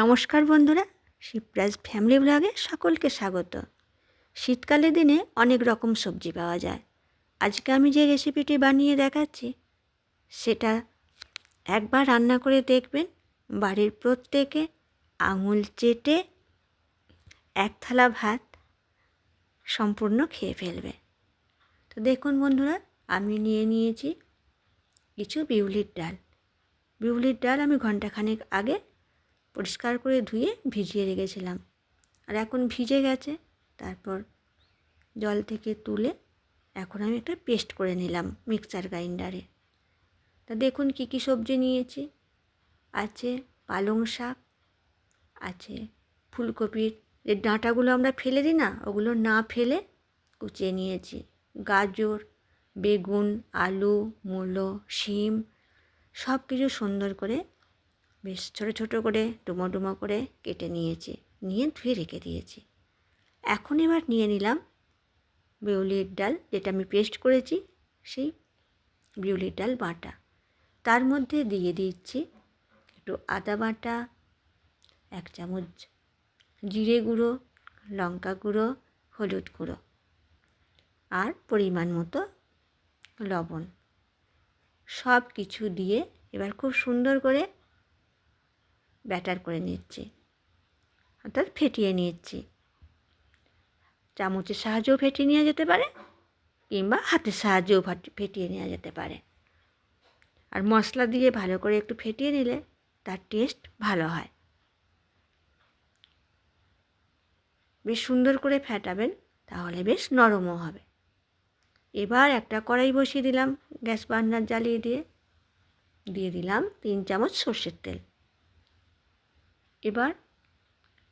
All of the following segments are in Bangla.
নমস্কার বন্ধুরা, শিবরাজ ফ্যামিলি ব্লগে সকলকে স্বাগত। শীতকালের দিনে অনেক রকম সবজি পাওয়া যায়। আজকে আমি যে রেসিপিটি বানিয়ে দেখাচ্ছি, সেটা একবার রান্না করে দেখবেন, বাড়ির প্রত্যেকে আঙুল চেটে এক থালা ভাত সম্পূর্ণ খেয়ে ফেলবে। তো দেখুন বন্ধুরা, আমি নিয়ে নিয়েছি কিছু বিউলির ডাল। বিউলির ডাল আমি ঘন্টাখানেক আগে পরিষ্কার করে ধুয়ে ভিজিয়ে রেখেছিলাম। আর এখন ভিজে গেছে, তারপর জল থেকে তুলে এখন আমি একটা পেস্ট করে নিলাম মিক্সার গ্রাইন্ডারে। তা দেখুন কী কী সবজি নিয়েছি। আছে পালং শাক, আছে ফুলকপির। যে ডাঁটাগুলো আমরা ফেলে দিই না, ওগুলো না ফেলে কুচিয়ে নিয়েছি। গাজর, বেগুন, আলু, মূলো, শিম সব কিছু সুন্দর করে বেশ ছোটো ছোটো করে ডুমো ডুমো করে কেটে নিয়েছি। নিয়ে ধুয়ে রেখে দিয়েছি। এখন এবার নিয়ে নিলাম বিউলির ডাল, যেটা আমি পেস্ট করেছি, সেই বিউলির ডাল বাটা। তার মধ্যে দিয়ে দিচ্ছি একটু আদা বাটা, এক চামচ জিরে গুঁড়ো, লঙ্কা গুঁড়ো, হলুদ গুঁড়ো আর পরিমাণ মতো লবণ। সব কিছু দিয়ে এবার খুব সুন্দর করে ব্যাটার করে নিচ্ছি। অর্থাৎ ফেটিয়ে নিচ্ছি। চামচের সাহায্যেও ফেটিয়ে নেওয়া যেতে পারে কিংবা হাতের সাহায্যেও ফেটিয়ে নেওয়া যেতে পারে। আর মশলা দিয়ে ভালো করে একটু ফেটিয়ে নিলে তার টেস্ট ভালো হয়। বেশ সুন্দর করে ফেটাবেন তাহলে বেশ নরমও হবে। এবার একটা কড়াই বসিয়ে দিলাম গ্যাস বার্নার জ্বালিয়ে দিয়ে। দিয়ে দিলাম তিন চামচ সর্ষের তেল। এবার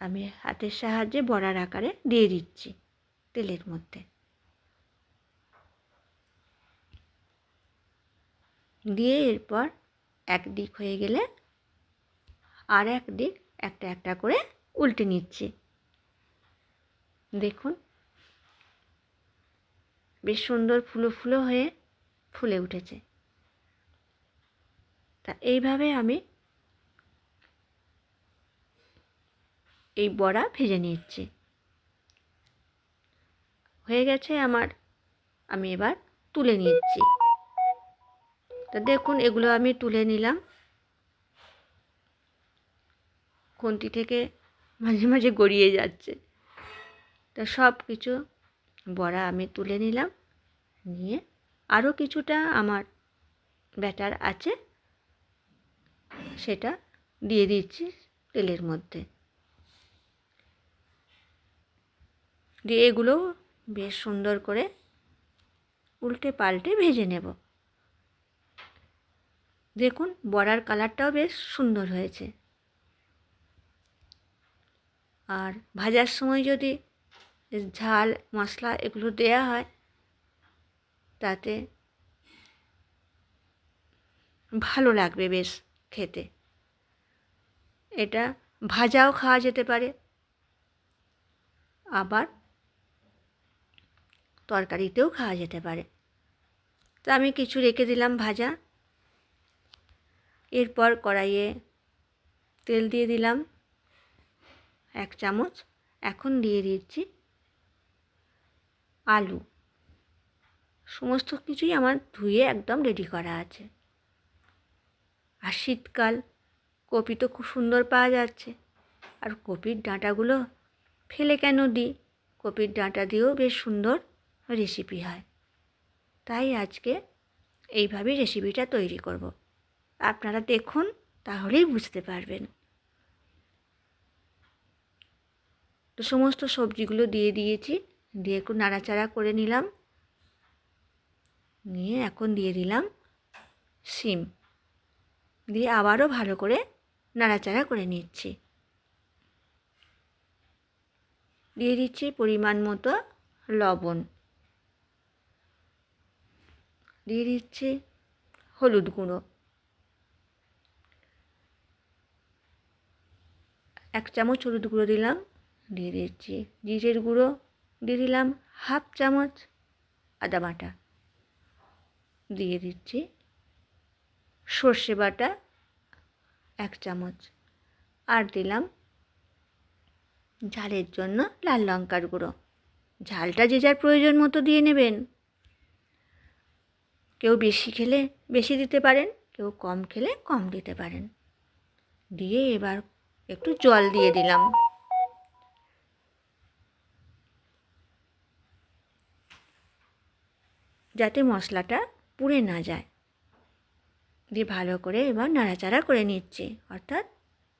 আমি হাতের সাহায্যে বড়ার আকারে দিয়ে দিচ্ছি তেলের মধ্যে। দিয়ে এরপর এক দিক হয়ে গেলে আর এক দিক একটা একটা করে উল্টে নিচ্ছি। দেখুন, বেশ সুন্দর ফুলো ফুলো হয়ে ফুলে উঠেছে। তা এইভাবে আমি এই বড়া ভেজে নিচ্ছি। হয়ে গেছে আমার, আমি এবার তুলে নিচ্ছি। তা দেখুন, এগুলো আমি তুলে নিলাম। খুন্তি থেকে মাঝে মাঝে গড়িয়ে যাচ্ছে। তা সব কিছু বড়া আমি তুলে নিলাম। নিয়ে আরও কিছুটা আমার ব্যাটার আছে, সেটা দিয়ে দিচ্ছি তেলের মধ্যে। দিয়ে এগুলো বেশ সুন্দর করে উল্টে পাল্টে ভেজে নেব। দেখুন, বড়ার কালারটাও বেশ সুন্দর হয়েছে। আর ভাজার সময় যদি ঝাল, মশলা এগুলো দেয়া হয়, তাতে ভালো লাগবে বেশ খেতে। এটা ভাজাও খাওয়া যেতে পারে। আবার তরকারিতেও খাওয়া যেতে পারে। তো আমি কিছু রেখে দিলাম ভাজা। এরপর কড়াইয়ে তেল দিয়ে দিলাম এক চামচ। এখন দিয়ে দিচ্ছি আলু। সমস্ত কিছুই আমার ধুয়ে একদম রেডি করা আছে। আর শীতকাল, কপি তো খুব সুন্দর পাওয়া যাচ্ছে। আর কপির ডাঁটাগুলো ফেলে কেন দিই? কপির ডাঁটা দিয়েও বেশ সুন্দর রেসিপি হয়। তাই আজকে এইভাবেই রেসিপিটা তৈরি করব। আপনারা দেখুন, তাহলেই বুঝতে পারবেন। তো সমস্ত সবজিগুলো দিয়ে দিয়েছি, দিয়ে একটু নাড়াচাড়া করে নিলাম। নিয়ে এখন দিয়ে দিলাম সিম দিয়ে আবারও ভালো করে নাড়াচাড়া করে নিচ্ছি। দিয়ে দিচ্ছি পরিমাণ মতো লবণ। দিয়ে দিচ্ছি হলুদ গুঁড়ো। এক চামচ হলুদ গুঁড়ো দিলাম, দিয়ে দিচ্ছি জিরের গুঁড়ো, দিয়ে দিলাম হাফ চামচ আদা বাটা। দিয়ে দিচ্ছি সর্ষে বাটা, এক চামচ। আর দিলাম ঝালের জন্য লাল লঙ্কার গুঁড়ো। ঝালটা যে যার প্রয়োজন মতো দিয়ে নেবেন। কেউ বেশি খেলে বেশি দিতে পারেন, কেউ কম খেলে কম দিতে পারেন। দিয়ে এবার একটু জল দিয়ে দিলাম। যাতে মশলাটা পুড়ে না যায়। দিয়ে ভালো করে এবার নাড়াচাড়া করে নিচ্ছে, অর্থাৎ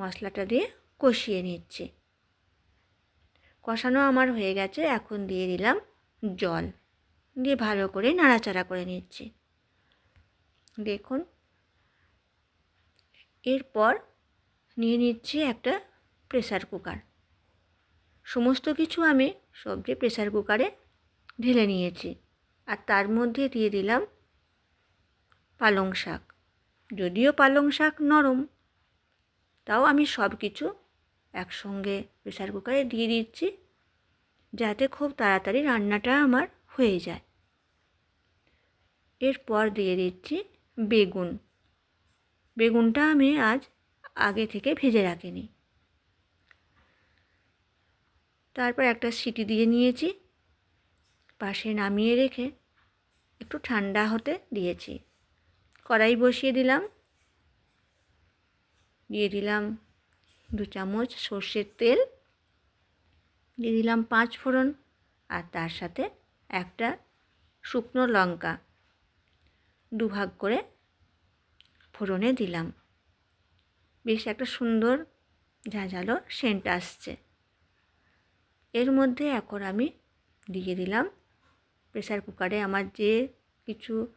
মশলাটা দিয়ে কষিয়ে নিচ্ছে। কষানো আমার হয়ে গেছে, এখন দিয়ে দিলাম জল। দিয়ে ভালো করে নাড়াচাড়া করে নিচ্ছি। দেখুন। এরপর নিয়ে নিচ্ছি একটা প্রেসার কুকার সমস্ত কিছু আমি সবজি প্রেসার কুকারে ঢেলে নিয়েছি। আর তার মধ্যে দিয়ে দিলাম পালং শাক। যদিও পালং শাক নরম, তাও আমি সব কিছু একসঙ্গে প্রেসার কুকারে দিয়ে দিচ্ছি যাতে খুব তাড়াতাড়ি রান্নাটা আমার হয়ে যায়। এরপর দিয়ে দিচ্ছি বেগুন। বেগুনটা আমি আজ আগে থেকে ভেজে রাখিনি। তারপর একটা সিটি দিয়ে নিয়েছি। পাশে নামিয়ে রেখে একটু ঠান্ডা হতে দিয়েছি। কড়াই বসিয়ে দিলাম। দিয়ে দিলাম দু চামচ সর্ষের তেল। দিয়ে দিলাম পাঁচ ফোড়ন। আর তার সাথে একটা শুকনো লঙ্কা। দুভাগ করে ফোড়নে দিলাম। বেশ একটা সুন্দর ঝাঁঝালো সেন্ট আসছে। এর মধ্যে এখন আমি দিয়ে দিলাম। প্রেসার কুকারে আমার যে কিছু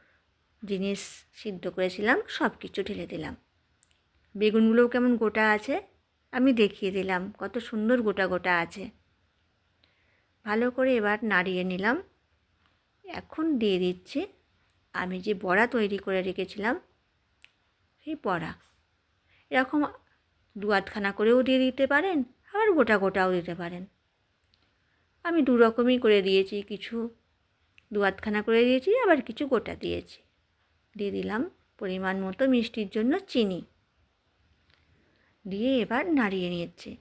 জিনিস সিদ্ধ করেছিলাম সব কিছু ঢেলে দিলাম। বেগুনগুলোও কেমন গোটা আছে, আমি দেখিয়ে দিলাম কত সুন্দর গোটা গোটা আছে। ভালো করে এবার নাড়িয়ে নিলাম। এখন দিয়ে দিচ্ছি আমি যে বড়া তৈরি করে রেখেছিলাম, সেই বড়া। এরকম দু আধখানা করেও দিয়ে দিতে পারেন, আবার গোটা গোটাও দিতে পারেন। আমি দু রকমই করে দিয়েছি, কিছু দু আধখানা করে দিয়েছি, আবার কিছু গোটা দিয়েছি। দিয়ে দিলাম পরিমাণ মতো মিষ্টির জন্য চিনি। দিয়ে এবার নাড়িয়ে নিয়েছি।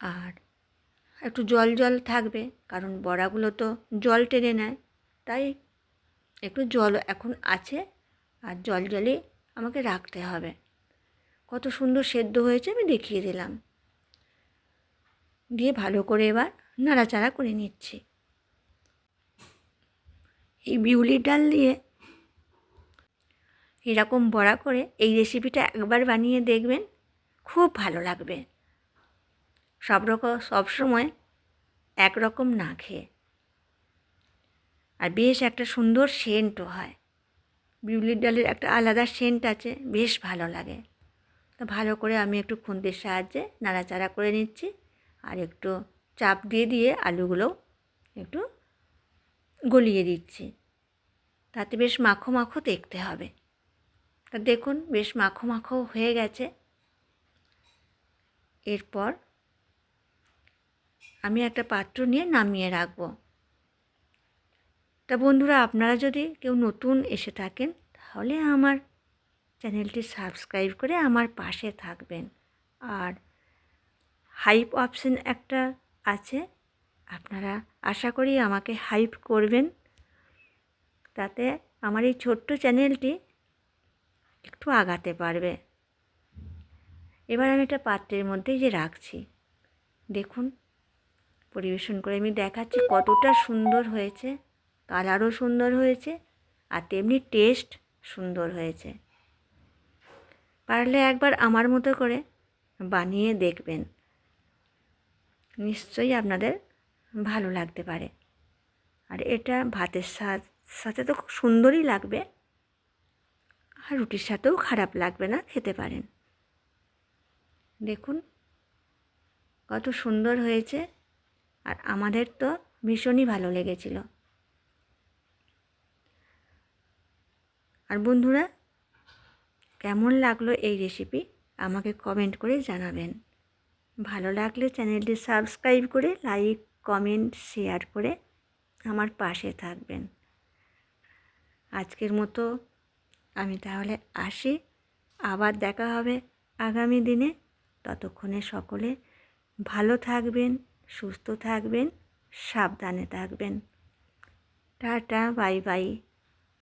আর একটু জল জল থাকবে, কারণ বড়াগুলো তো জল টেনে নেয়। তাই একটু জল এখন আছে আর জল জলে আমাকে রাখতে হবে। কত সুন্দর সেদ্ধ হয়েছে আমি দেখিয়ে দিলাম। দিয়ে ভালো করে এবার নাড়াচাড়া করে নিচ্ছি। এই বিউলির ডাল দিয়ে এরকম বড়া করে এই রেসিপিটা একবার বানিয়ে দেখবেন, খুব ভালো লাগবে। সব রকম সবসময় একরকম না খেয়ে। আর বেশ একটা সুন্দর সেন্টও হয়। বিউলির ডালের একটা আলাদা সেন্ট আছে, বেশ ভালো লাগে। তো ভালো করে আমি একটু খুন্তির সাহায্যে নাড়াচাড়া করে নিচ্ছি আর একটু চাপ দিয়ে দিয়ে আলুগুলো একটু গলিয়ে দিচ্ছি। তাতে বেশ মাখো মাখো দেখতে হবে। তা দেখুন, বেশ মাখো মাখো হয়ে গেছে। এরপর আমি একটা পাত্র নিয়ে নামিয়ে রাখব। তা বন্ধুরা, আপনারা যদি কেউ নতুন এসে থাকেন, তাহলে আমার চ্যানেলটি সাবস্ক্রাইব করে আমার পাশে থাকবেন। আর হাইপ অপশন একটা আছে, আপনারা আশা করি আমাকে হাইপ করবেন। তাতে আমার এই ছোট্ট চ্যানেলটি একটু আগাতে পারবে। এবার আমি একটা পাত্রের মধ্যেই যে রাখছি, দেখুন, পরিবেশন করে আমি দেখাচ্ছি কতটা সুন্দর হয়েছে। কালারও সুন্দর হয়েছে আর তেমনি টেস্ট সুন্দর হয়েছে। পারলে একবার আমার মতো করে বানিয়ে দেখবেন। নিশ্চয়ই আপনাদের ভালো লাগতে পারে। আর এটা ভাতের সাথে তো খুব সুন্দরই লাগবে। আর রুটির সাথেও খারাপ লাগবে না, খেতে পারেন। দেখুন, কত সুন্দর হয়েছে। আর আমাদের তো ভীষণই ভালো লেগেছিল। আর বন্ধুরা, কেমন লাগল এই রেসিপি আমাকে কমেন্ট করে জানাবেন। ভালো লাগলে চ্যানেলটি সাবস্ক্রাইব করে লাইক কমেন্ট শেয়ার করে আমার পাশে থাকবেন। আজকের মতো আমি তাহলে আসি। আবার দেখা হবে আগামী দিনে। ততক্ষণে সকলে ভালো থাকবেন, সুস্থ থাকবেন, সাবধানে থাকবেন। Tata bye bye